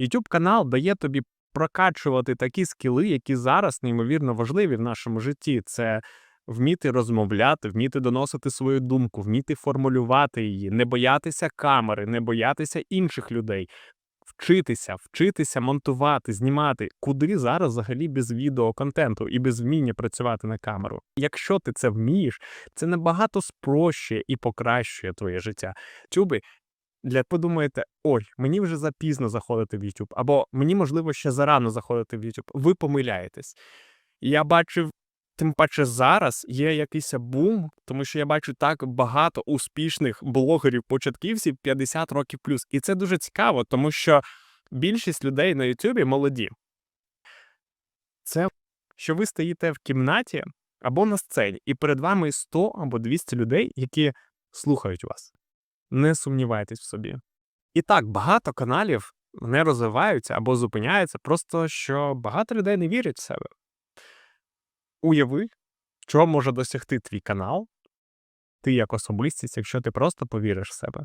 YouTube канал дає тобі прокачувати такі скіли, які зараз неймовірно важливі в нашому житті. Це вміти розмовляти, вміти доносити свою думку, вміти формулювати її, не боятися камери, не боятися інших людей. Вчитися, вчитися монтувати, знімати, куди зараз взагалі без відеоконтенту і без вміння працювати на камеру. Якщо ти це вмієш, це набагато спрощує і покращує твоє життя. Тюби, для подумаєте, ой, мені вже запізно заходити в YouTube, або мені, можливо, ще зарано заходити в YouTube. Ви помиляєтесь. Я бачив, тим паче зараз є якийсь бум, тому що я бачу так багато успішних блогерів-початківців 50 років плюс. І це дуже цікаво, тому що більшість людей на YouTube молоді. Це що ви стоїте в кімнаті або на сцені, і перед вами 100 або 200 людей, які слухають вас. Не сумнівайтесь в собі. І так, багато каналів не розвиваються або зупиняються, просто що багато людей не вірять в себе. Уяви, що може досягти твій канал, ти як особистість, якщо ти просто повіриш в себе.